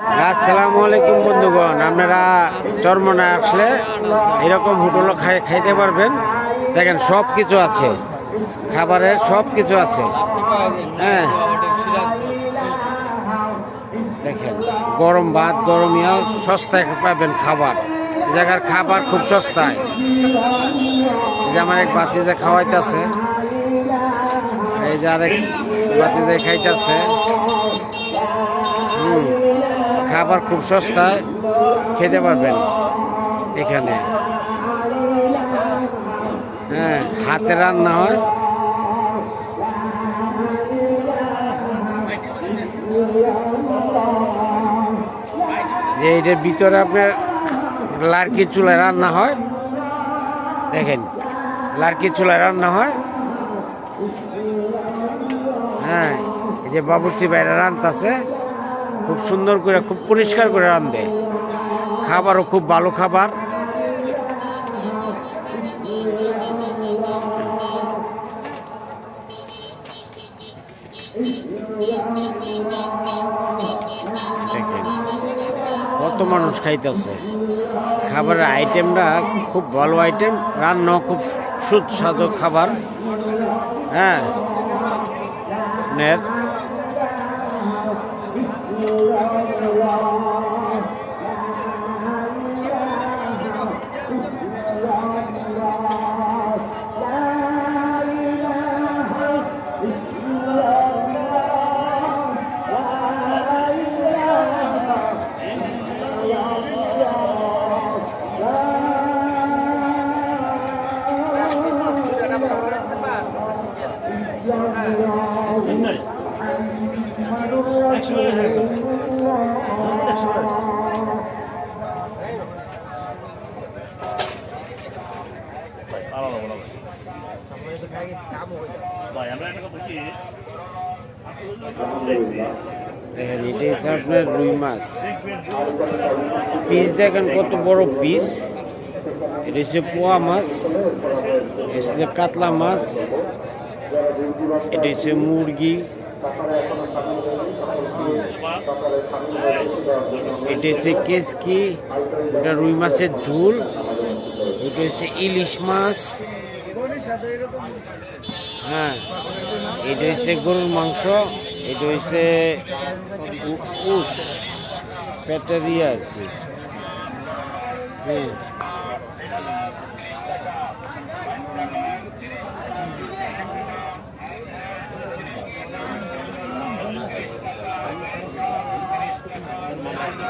আসসালামু আলাইকুম বন্ধুগণ, আপনারা চরমনা আসলে এরকম হোটেলও খাই খাইতে পারবেন। দেখেন সব কিছু আছে। খাবারের সব কিছু আছে। হ্যাঁ। দেখেন, গরম ভাত, গরম ইয়াও সস্তায় পাবেন খাবার। জায়গার খাবার খুব সস্তায়। যে আমার এক বাতিতে খাওয়াইতেছে। এই যে আরেক বাতিতে খাইতেছে। খাবার খুব সস্তায় খেতে পারবেন এখানে। হ্যাঁ হাতে রান্না হয়। এইটার ভিতরে আপনার লার্কির চুলায় রান্না হয়। দেখেন লার্কির চুলায় রান্না হয়। হ্যাঁ এই যে বাবুর্চি বাইরে রান্তাছে। খুব সুন্দর করে, খুব পরিষ্কার করে রান্ধে খাবারও খুব ভালো খাবার। কত মানুষ খাইতেছে। খাবারের আইটেমটা খুব ভালো আইটেম রান্না খুব সুস্বাদু খাবার। হ্যাঁ দেখেন এটা হচ্ছে আপনার রুই মাছ পিস দেখেন কত বড় পিস এটা হচ্ছে পোয়া মাছ এটা কাতলা মাছ এটা হচ্ছে মুরগি এটা হচ্ছে কেসকি ওটা রুই মাছের ঝুল এটা হচ্ছে ইলিশ মাছ হ্যাঁ এটা হচ্ছে গরুর মাংস এটা হচ্ছে প্যাটারিয়া আর কি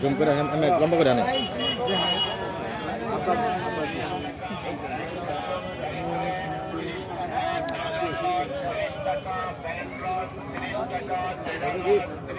জুম করে আমি লম্বা করে আনেন Thank.